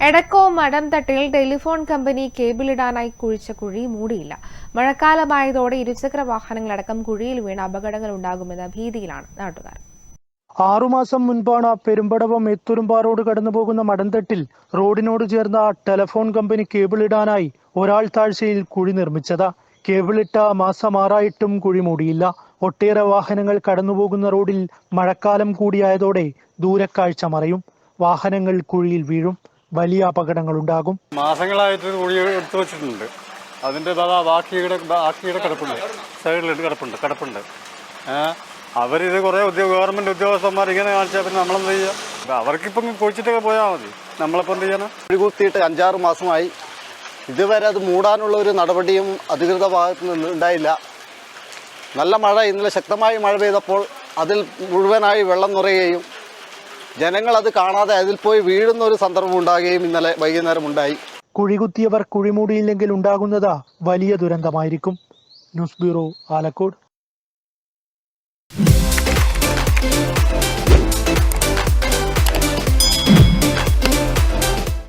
എടക്കോ മടം തട്ടിൽ telephone company കേബിളിടാനായി കുഴിച്ച കുഴി മൂടിയില്ല. മഴക്കാലമായതോടെ ഇരുചക്ര വാഹനങ്ങളടക്കം കുഴിയിൽ വീണ് അപകടങ്ങൾ ഉണ്ടാകുമെന്ന ഭീതിയിലാണ് നാട്ടുകാർ. ആറുമാസം മുൻപാണ് പെരുമ്പടവം എത്തുരുമ്പ റോഡ് കടന്നു പോകുന്ന മടന്തട്ടിൽ റോഡിനോട് ചേർന്ന ടെലഫോൺ കമ്പനി കേബിളിടാനായി ഒരാൾ താഴ്ചയിൽ കുഴി നിർമ്മിച്ചത്. കേബിളിട്ട മാസം ആറായിട്ടും കുഴി മൂടിയില്ല. ഒട്ടേറെ വാഹനങ്ങൾ കടന്നുപോകുന്ന റോഡിൽ മഴക്കാലം കൂടിയായതോടെ ദൂരക്കാഴ്ച മറയും. വാഹനങ്ങൾ കുഴിയിൽ വീഴും. വലിയ അപകടങ്ങളുണ്ടാകും. മാസങ്ങളായിട്ട് കുഴി എടുത്തു വെച്ചിട്ടുണ്ട്. അതിന്റെ ബാ- ബാക്കിയുടെ ബാക്കിയുടെ കിടപ്പുണ്ട്. സൈഡിൽ കിടപ്പുണ്ട് കിടപ്പുണ്ട്. അവരിത് കുറേ ഉദ്യോഗ ഗവൺമെന്റ് ഉദ്യോഗസ്ഥന്മാർ ഇങ്ങനെ കാണിച്ചാൽ പിന്നെ നമ്മളെന്ത് ചെയ്യുക അവർക്കിപ്പം കുഴിച്ചിട്ടൊക്കെ പോയാൽ മതി. നമ്മളിപ്പോൾ എന്ത് ചെയ്യാനാ? കുത്തിയിട്ട് അഞ്ചാറ് മാസമായി. ഇതുവരെ അത് മൂടാനുള്ള ഒരു നടപടിയും അധികൃത ഭാഗത്തു നിന്ന് ഉണ്ടായില്ല. നല്ല മഴ ഇന്നലെ ശക്തമായി മഴ പെയ്തപ്പോൾ അതിൽ മുഴുവനായി വെള്ളം നിറയുകയും ജനങ്ങൾ അത് കാണാതെ അതിൽ പോയി വീഴുന്ന ഒരു സന്ദർഭം ഉണ്ടാകുകയും ഇന്നലെ വൈകുന്നേരം ഉണ്ടായി കുഴികുത്തിയവർ കുഴിമൂടിയില്ലെങ്കിൽ ഉണ്ടാകുന്നത് വലിയ ദുരന്തമായിരിക്കും. News bureau Alakode.